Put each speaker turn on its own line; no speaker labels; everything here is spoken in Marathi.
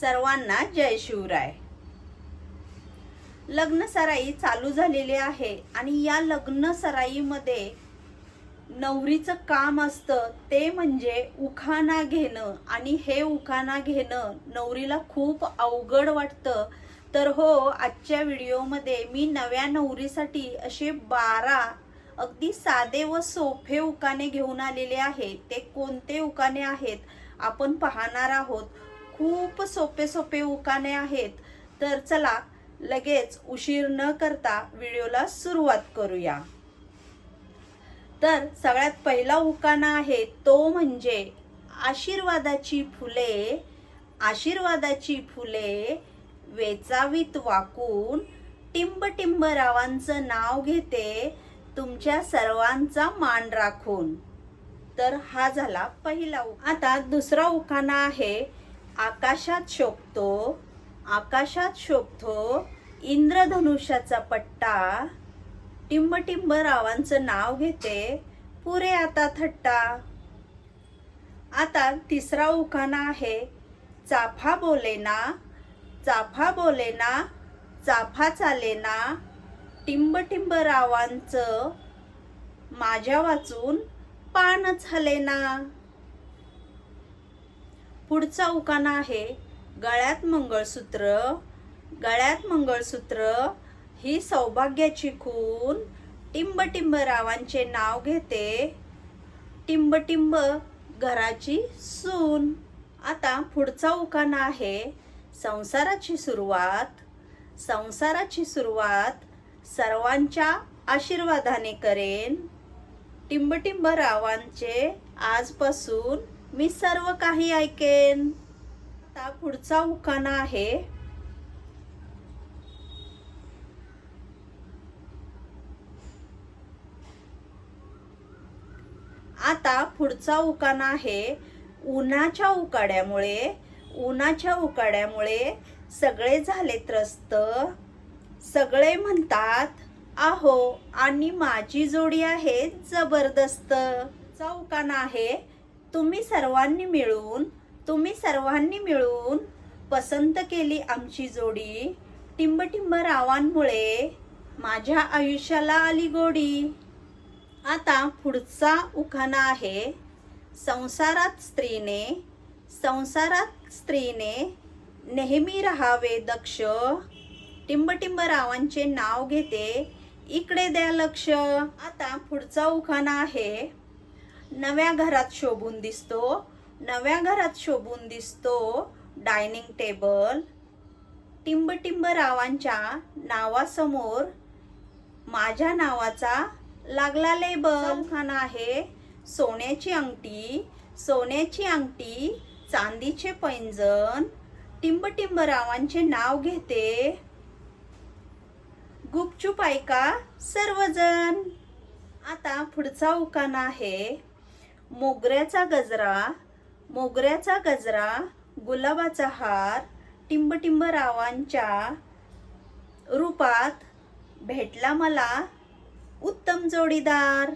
सर्वांना जय शिवराय. लग्न सराई चालू झालेली आहे आणि या लग्न सराईमध्ये नवरीचं काम असतं ते म्हणजे उखाणा घेणं. आणि हे उखाणा घेणं नवरीला खूप अवघड वाटतं. तर हो आजच्या व्हिडिओमध्ये मी नव्या नवरीसाठी असे बारा अगदी साधे व सोपे उकाणे घेऊन आलेले आहे. ते कोणते उकाणे आहेत? आपण पाहणार आहोत. खूप सोपे सोपे उकाने आहेत. तर चला लगेच उशीर न करता व्हिडिओला सुरुवात करूया. तर सगळ्यात पहिला उकाणा आहे तो म्हणजे आशीर्वादाची फुले. आशीर्वादाची फुले वेचावीत वाकून टिंब टिंब रावांचं नाव घेते तुमच्या सर्वांचा मान राखून. तर हा झाला पहिला आता दुसरा उखाणा आहे आकाशात शोभतो आकाशात शोभतो इंद्रधनुष्याचा पट्टा टिंबटिंब रावांचं नाव घेते पुरे आता थट्टा. आता तिसरा उखाणा आहे चाफा बोलेना चाफा बोलेना चाफा चालेना टिंबटिंब रावांचं माझ्या वाचून पानच हलेना पुढचा उकाना आहे गळ्यात मंगळसूत्र. गळ्यात मंगळसूत्र ही सौभाग्याची खून. टिंबटिंब रावांचे नाव घेते. टिंबटिंब घराची सून. आता पुढचा उकाना आहे संसाराची सुरुवात. संसाराची सुरुवात सर्वांच्या आशीर्वादाने करेन. टिंबटिंब रावांचे आजपासून मी सर्व काही ऐकेन. आता पुढचा उखाणा आहे. आता पुढचा उकाणा आहे. उन्हाच्या उकाड्यामुळे उन्हाच्या उकाड्यामुळे सगळे झाले त्रस्त. सगळे म्हणतात आहो आणि माझी जोडी आहे जबरदस्त. चौकाना आहे. तुम्ही सर्वांनी मिळून तुम्ही सर्वांनी मिळून पसंत केली आमची जोडी टिंबटिंब रावांमुळे माझ्या आयुष्याला आली गोडी. आता पुढचा उखाणा आहे संसारात स्त्रीने संसारात स्त्रीने नेहमी राहावे दक्ष. टिंबटिंब रावांचे नाव घेते इकडे द्या लक्ष. आता पुढचा उखाणा आहे नव्या घरात शोभून दिसतो. नव्या घरात शोभून दिसतो डायनिंग टेबल. टिंबटिंब रावांच्या नावासमोर माझ्या नावाचा लागला लेबल. खाना आहे. सोन्याची अंगठी सोन्याची अंगठी चांदीचे पैंजण. टिंबटिंब रावांचे नाव घेते. गुपचूप ऐका सर्वजण. आता पुढचा उकाना आहे. मोगऱ्याचा गजरा मोगऱ्याचा गजरा गुलाबाचा हार टिंबटिंब रावांच्या रूपात भेटला मला. उत्तम जोडीदार.